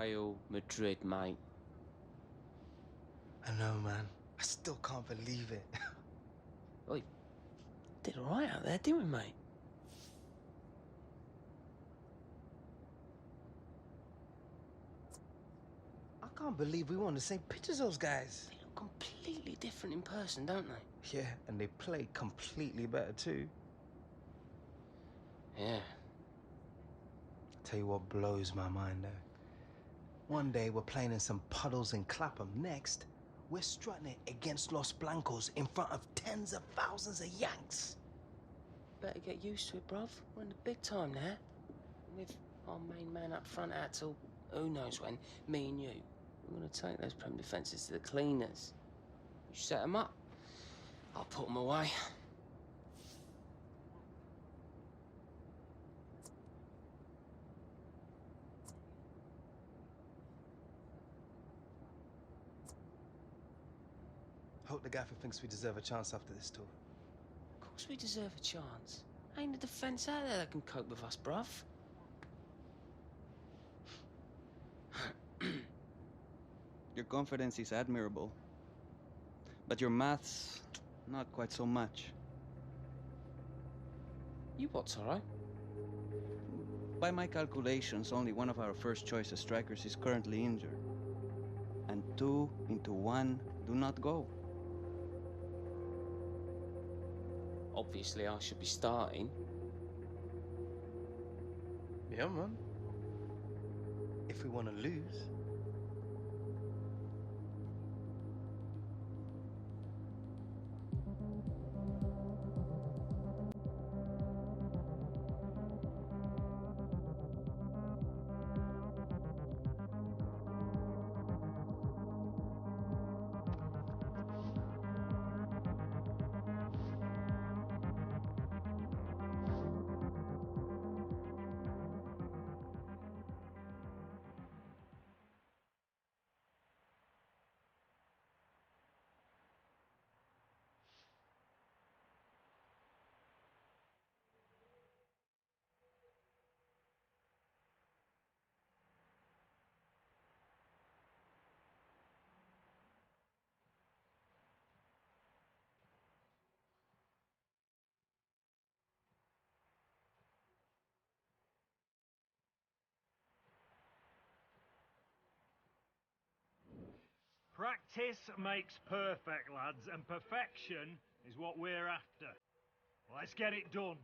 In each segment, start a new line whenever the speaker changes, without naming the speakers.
Real Madrid, mate.
I know, man. I still can't believe it.
We did all right out there, didn't we, mate?
I can't believe we were on the same pitch as those guys.
They look completely different in person, don't they?
Yeah, and they play completely better too.
Yeah.
Tell you what blows my mind though. One day we're playing in some puddles in Clapham. Next, we're strutting it against Los Blancos in front of tens of thousands of Yanks.
Better get used to it, bruv. We're in the big time now. With our main man up front out till who knows when, me and you, we're gonna take those prem defences to the cleaners. You set them up, I'll put them away.
Gaffer thinks we deserve a chance after this tour.
Of course we deserve a chance. Ain't a defence out there that can cope with us, bruv.
Your confidence is admirable. But your maths, not quite so much.
You what's alright?
By my calculations, only one of our first choice strikers is currently injured. And two into one do not go.
Obviously, I should be starting.
Yeah, man. If we want to lose.
Practice makes perfect, lads, and perfection is what we're after. Let's get it done.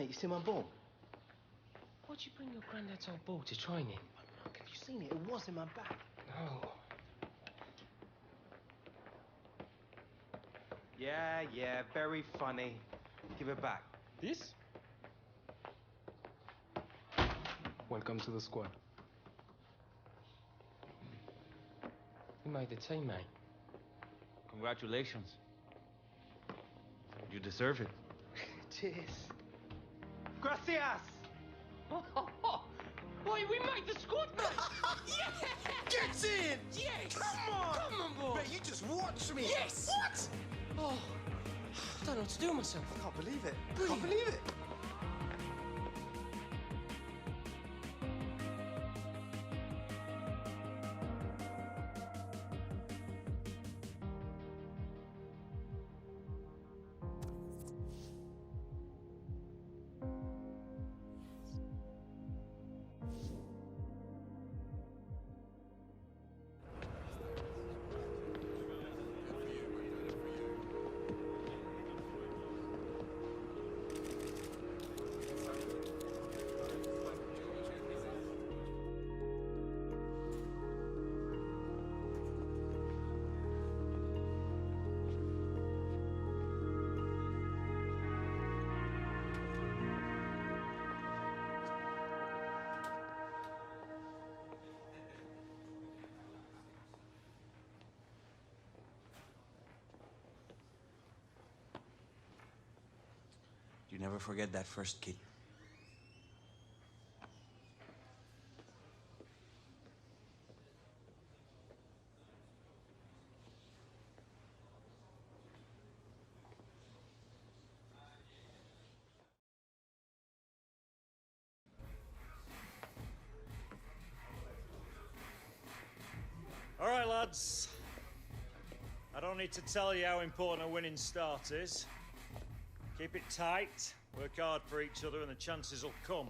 Mate, you see my ball?
Why'd you bring your granddad's old ball to training?
Look, have you seen it? It was in my bag.
Oh.
Yeah, yeah, very funny. Give it back.
This? Welcome to the squad.
You made the team, mate.
Congratulations. You deserve it.
Cheers. Gracias!
Boy, we made the squad, mate!
Get in!
yes!
Come on!
Come on, boy!
Mate, you just watch me!
Yes!
What?
Oh, I don't know what to do with myself.
I can't believe it. I can't believe it.
You never forget that first kid.
All right, lads. I don't need to tell you how important a winning start is. Keep it tight, work hard for each other, and the chances will come.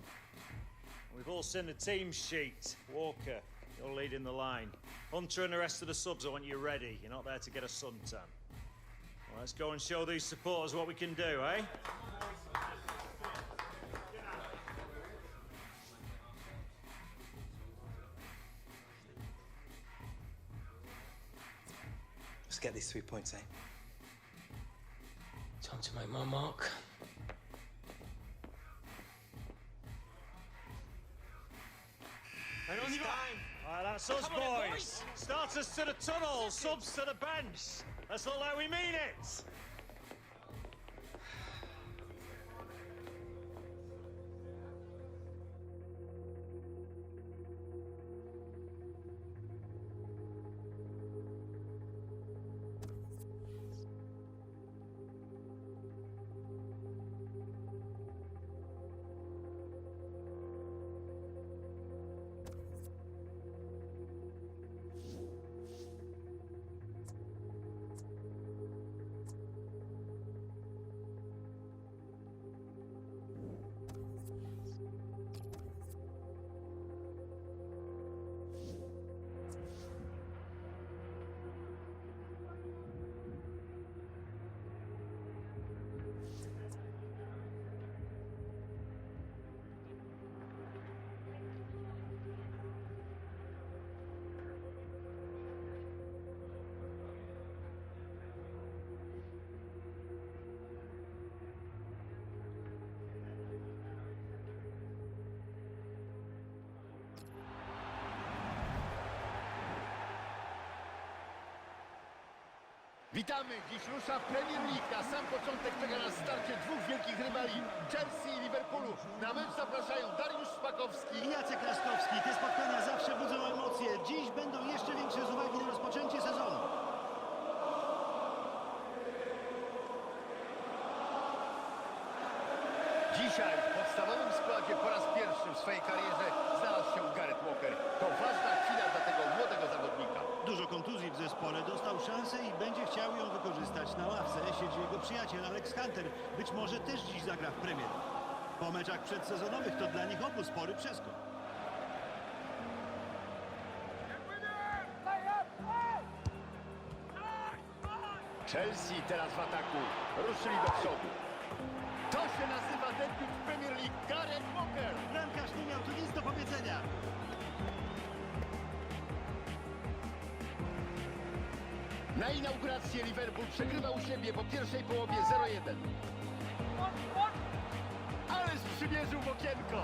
We've all seen the team sheet. Walker, you're leading the line. Hunter and the rest of the subs, I want you ready. You're not there to get a suntan. Well, let's go and show these supporters what we can do, eh?
Let's get these three points, eh?
Time to make my mark.
All right, that's us,
Come on then,
boys. Starters to the tunnel, subs to the bench. Let's look like we mean it.
Witamy! Dziś rusza Premier League. Na sam początek czeka nas starcie dwóch wielkich rywali Chelsea i Liverpoolu. Na mecz zapraszają Dariusz Szpakowski
I Jacek Laskowski. Te spotkania zawsze budzą emocje. Dziś będą jeszcze większe z uwagi na rozpoczęcie sezonu.
Dzisiaj w podstawowym składzie po raz pierwszy w swojej karierze znalazł się Gareth Walker. To ważna chwila dla tego młodego zawodnika.
Dużo kontuzji w zespole. Dostał szansę i będzie chciał ją wykorzystać. Na ławce siedzi jego przyjaciel Alex Hunter. Być może też dziś zagra w Premier. Po meczach przedsezonowych to dla nich obu spory przeskok.
Chelsea teraz w ataku. Ruszyli do przodu. To się nazywa debiut w Premier League Gareth Walker.
Bramkarz nie miał tu nic do powiedzenia.
Na inaugurację Liverpool przegrywa u siebie po pierwszej połowie 0-1. Ależ przymierzył w okienko.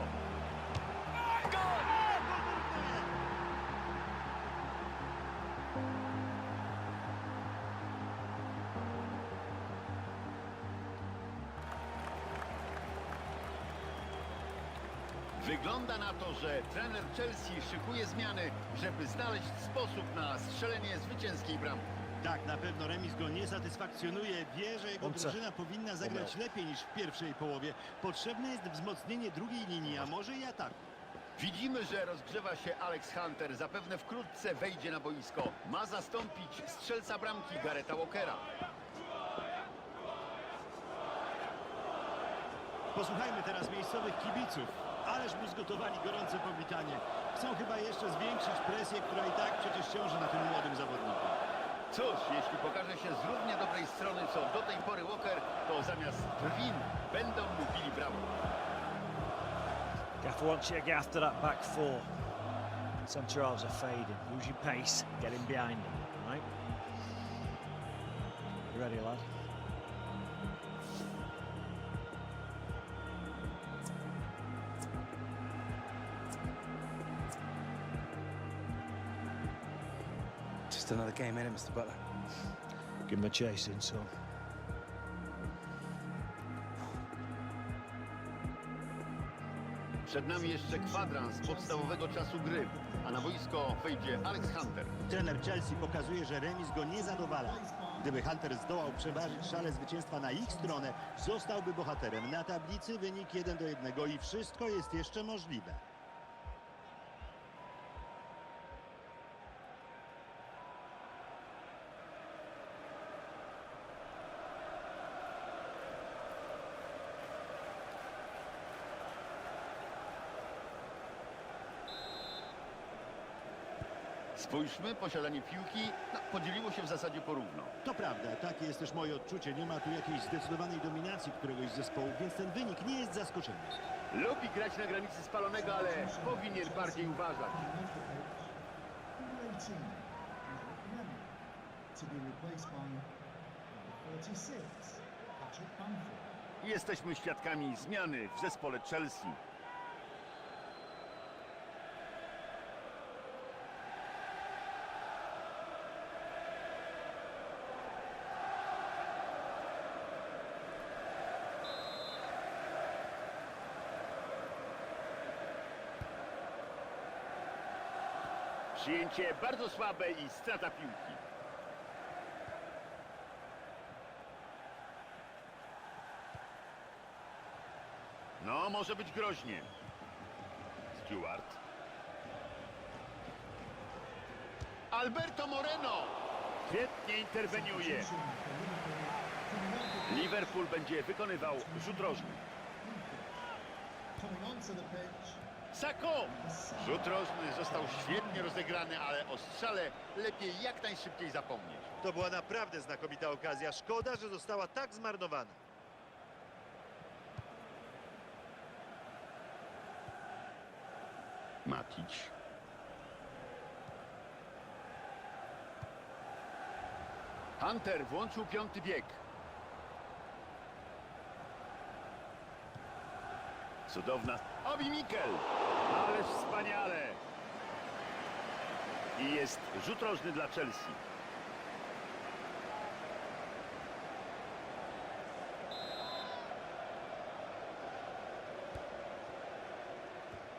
Wygląda na to, że trener Chelsea szykuje zmiany, żeby znaleźć sposób na strzelenie zwycięskiej bramki.
Tak, na pewno remis go nie satysfakcjonuje. Wie, że jego drużyna powinna zagrać lepiej niż w pierwszej połowie. Potrzebne jest wzmocnienie drugiej linii, a może i ataku.
Widzimy, że rozgrzewa się Alex Hunter. Zapewne wkrótce wejdzie na boisko. Ma zastąpić strzelca bramki Gareta Walkera.
Posłuchajmy teraz miejscowych kibiców. Ależ mu zgotowali gorące powitanie. Chcą chyba jeszcze zwiększyć presję, która i tak przecież ciąży na tym młodym zawodniku.
Cóż, jeśli pokaże się z równie dobrej strony co do tej pory Walker, to zamiast drwin będą mu bili brawo.
Gaffer wants you to get after that back four. Centre halves are fading. Use your pace. Get in behind them. Right? You ready, lad?
Just another game, ain't it, Mr. Butler?
Give him a chase in, son.
Przed nami jeszcze kwadrans podstawowego czasu gry, a na boisko wejdzie Alex Hunter.
Trener Chelsea pokazuje, że remis go nie zadowala. Gdyby Hunter zdołał przeważyć szale zwycięstwa na ich stronę, zostałby bohaterem. Na tablicy wynik 1 do 1 i wszystko jest jeszcze możliwe.
Spójrzmy, posiadanie piłki no, podzieliło się w zasadzie porówno.
To prawda, takie jest też moje odczucie. Nie ma tu jakiejś zdecydowanej dominacji któregoś z zespołów, więc ten wynik nie jest zaskoczeniem.
Lubi grać na granicy spalonego, ale powinien bardziej uważać.
to be replaced by number 36, Patrick Bamford.
Jesteśmy świadkami zmiany w zespole Chelsea. Przyjęcie bardzo słabe i strata piłki. No, może być groźnie. Stewart. Alberto Moreno! Świetnie interweniuje. Liverpool będzie wykonywał rzut rożny. Sako! Rzut rożny został świetnie rozegrany, ale o strzale lepiej jak najszybciej zapomnieć.
To była naprawdę znakomita okazja. Szkoda, że została tak zmarnowana.
Matic. Hunter włączył piąty bieg. Cudowna. Obi Mikel! Ależ wspaniale! I jest rzut rożny dla Chelsea.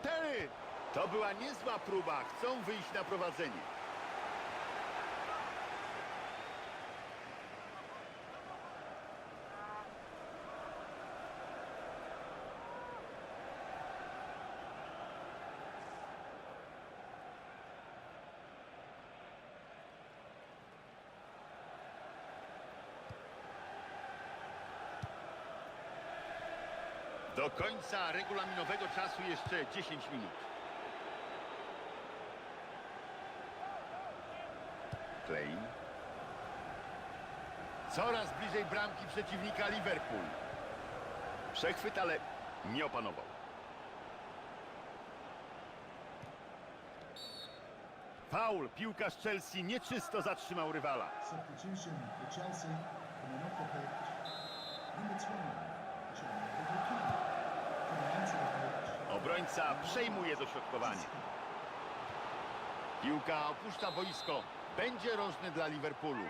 Terry! To była niezła próba. Chcą wyjść na prowadzenie. Do końca regulaminowego czasu jeszcze 10 minut. Klein. Coraz bliżej bramki przeciwnika Liverpool. Przechwyt, ale nie opanował. Faul. Piłkarz Chelsea nieczysto zatrzymał rywala.
Chelsea coming off the pitch. Number 12, John
Obrońca przejmuje dośrodkowanie. Piłka opuszcza boisko. Będzie rożny dla Liverpoolu.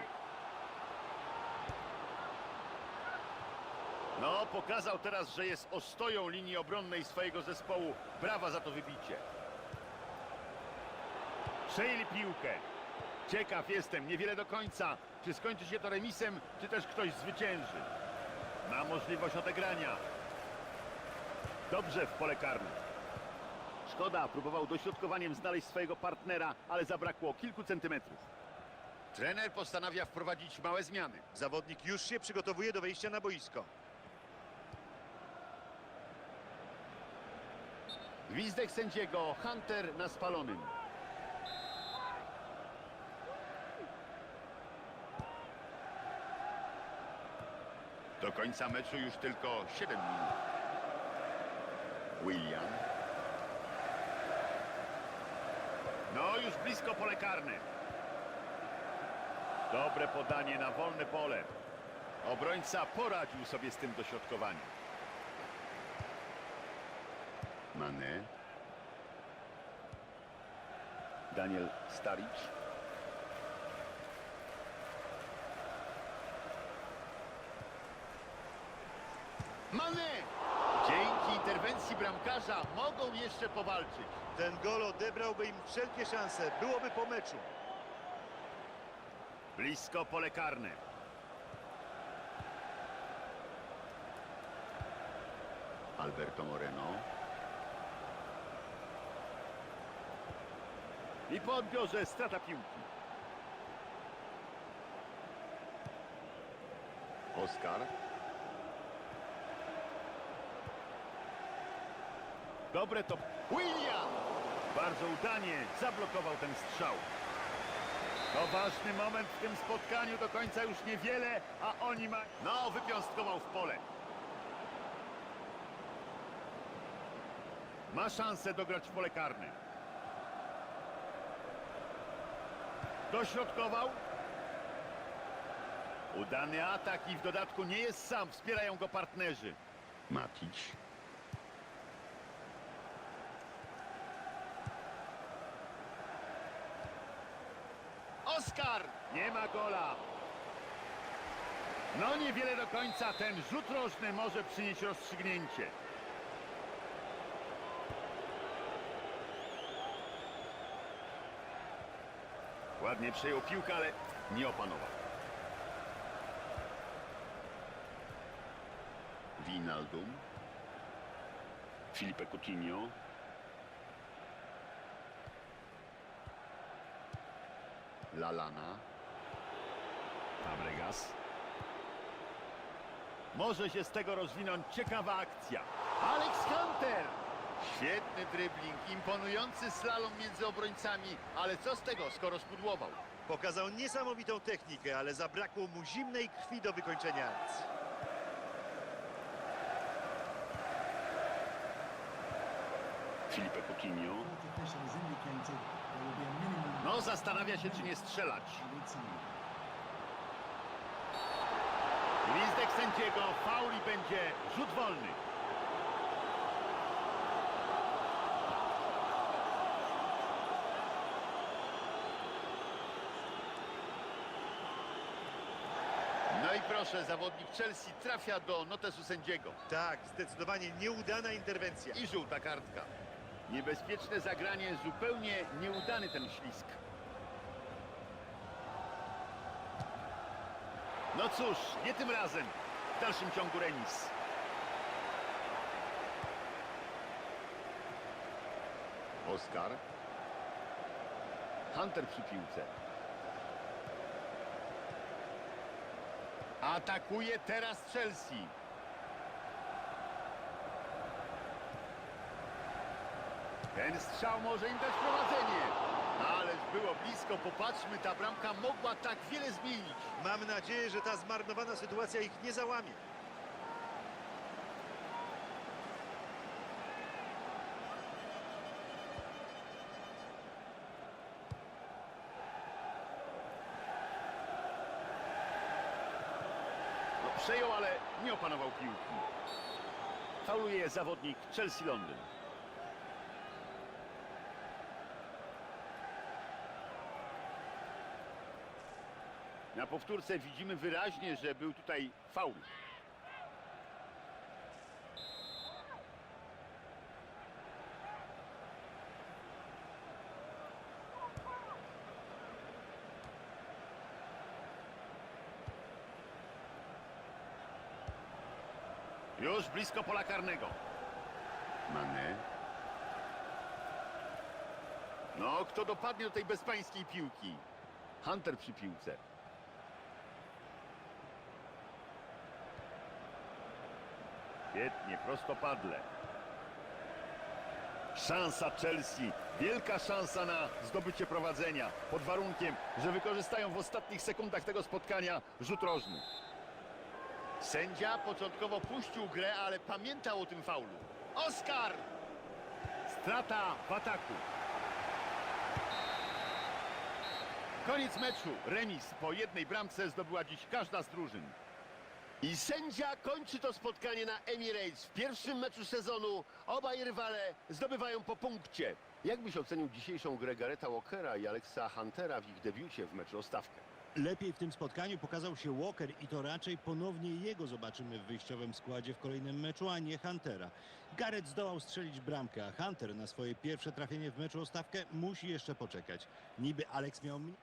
No, pokazał teraz, że jest ostoją linii obronnej swojego zespołu. Brawa za to wybicie. Przejęli piłkę. Ciekaw jestem, niewiele do końca. Czy skończy się to remisem, czy też ktoś zwycięży. Ma możliwość odegrania. Dobrze w pole karne. Szkoda, próbował dośrodkowaniem znaleźć swojego partnera, ale zabrakło kilku centymetrów. Trener postanawia wprowadzić małe zmiany.
Zawodnik już się przygotowuje do wejścia na boisko.
Gwizdek sędziego, Hunter na spalonym. Do końca meczu już tylko 7 minut. William. No, już blisko pole karne. Dobre podanie na wolne pole. Obrońca poradził sobie z tym dośrodkowaniem. Mane. Daniel Staric. Mane! Interwencji bramkarza mogą jeszcze powalczyć.
Ten gol odebrałby im wszelkie szanse. Byłoby po meczu.
Blisko pole karne. Alberto Moreno. I po odbiorze strata piłki. Oskar. Dobre to... William! Bardzo udanie zablokował ten strzał. To ważny moment w tym spotkaniu, do końca już niewiele, a oni ma... No, wypiąstkował w pole. Ma szansę dograć w pole karne. Dośrodkował. Udany atak i w dodatku nie jest sam, wspierają go partnerzy. Matic. Oskar! Nie ma gola. No niewiele do końca. Ten rzut rożny może przynieść rozstrzygnięcie. Ładnie przejął piłkę, ale nie opanował. Winaldum. Filipe Coutinho. Lalana. Fabregas. Może się z tego rozwinąć ciekawa akcja. Alex Hunter! Świetny dribbling, imponujący slalom między obrońcami, ale co z tego, skoro spudłował?
Pokazał niesamowitą technikę, ale zabrakło mu zimnej krwi do wykończenia akcji.
Filipe Coutinho. No, zastanawia się, czy nie strzelać. Gwizdek sędziego, faul i będzie rzut wolny. No i proszę, zawodnik Chelsea trafia do notesu sędziego.
Tak, zdecydowanie nieudana interwencja.
I żółta kartka. Niebezpieczne zagranie, zupełnie nieudany ten ślisk. No cóż, nie tym razem. W dalszym ciągu remis. Oskar. Hunter przy piłce. Atakuje teraz Chelsea. Ten strzał może im dać prowadzenie. Ależ było blisko, popatrzmy, ta bramka mogła tak wiele zmienić.
Mam nadzieję, że ta zmarnowana sytuacja ich nie załamie.
No, przejął, ale nie opanował piłki. Fauluje zawodnik Chelsea Londyn. Na powtórce widzimy wyraźnie, że był tutaj faul. Już blisko pola karnego. Mane. No, kto dopadnie do tej bezpańskiej piłki? Hunter przy piłce. Świetnie, prostopadle. Szansa Chelsea, wielka szansa na zdobycie prowadzenia, pod warunkiem, że wykorzystają w ostatnich sekundach tego spotkania rzut rożny. Sędzia początkowo puścił grę, ale pamiętał o tym faulu. Oskar! Strata w ataku. Koniec meczu. Remis po jednej bramce zdobyła dziś każda z drużyn.
I sędzia kończy to spotkanie na Emirates. W pierwszym meczu sezonu obaj rywale zdobywają po punkcie. Jak byś ocenił dzisiejszą grę Gareta Walkera i Alexa Huntera w ich debiucie w meczu o stawkę?
Lepiej w tym spotkaniu pokazał się Walker i to raczej ponownie jego zobaczymy w wyjściowym składzie w kolejnym meczu, a nie Huntera. Gareth zdołał strzelić bramkę, a Hunter na swoje pierwsze trafienie w meczu o stawkę musi jeszcze poczekać. Niby Alex miał... mi-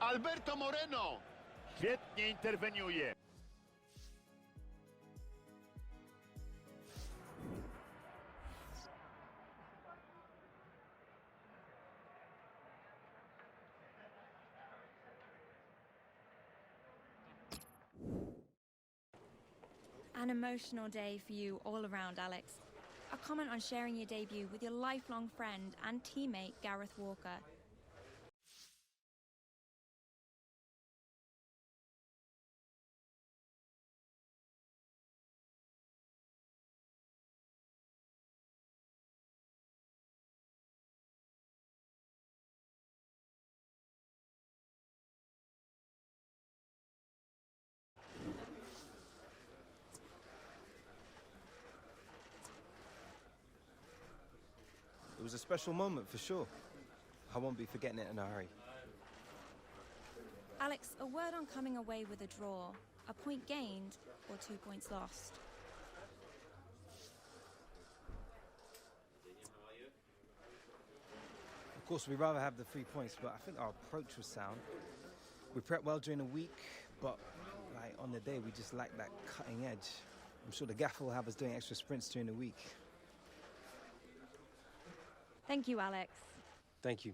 Alberto Moreno! Świetnie interweniuje.
An emotional day for you all around, Alex. A comment on sharing your debut with your lifelong friend and teammate Gareth Walker.
Special moment for sure. I won't be forgetting it in a hurry.
Alex, a word on coming away with a draw. A point gained or two points lost.
Of course, we'd rather have the three points, but I think our approach was sound. We prepped well during the week, but like on the day, we just lacked that cutting edge. I'm sure the gaffer will have us doing extra sprints during the week.
Thank you, Alex.
Thank you.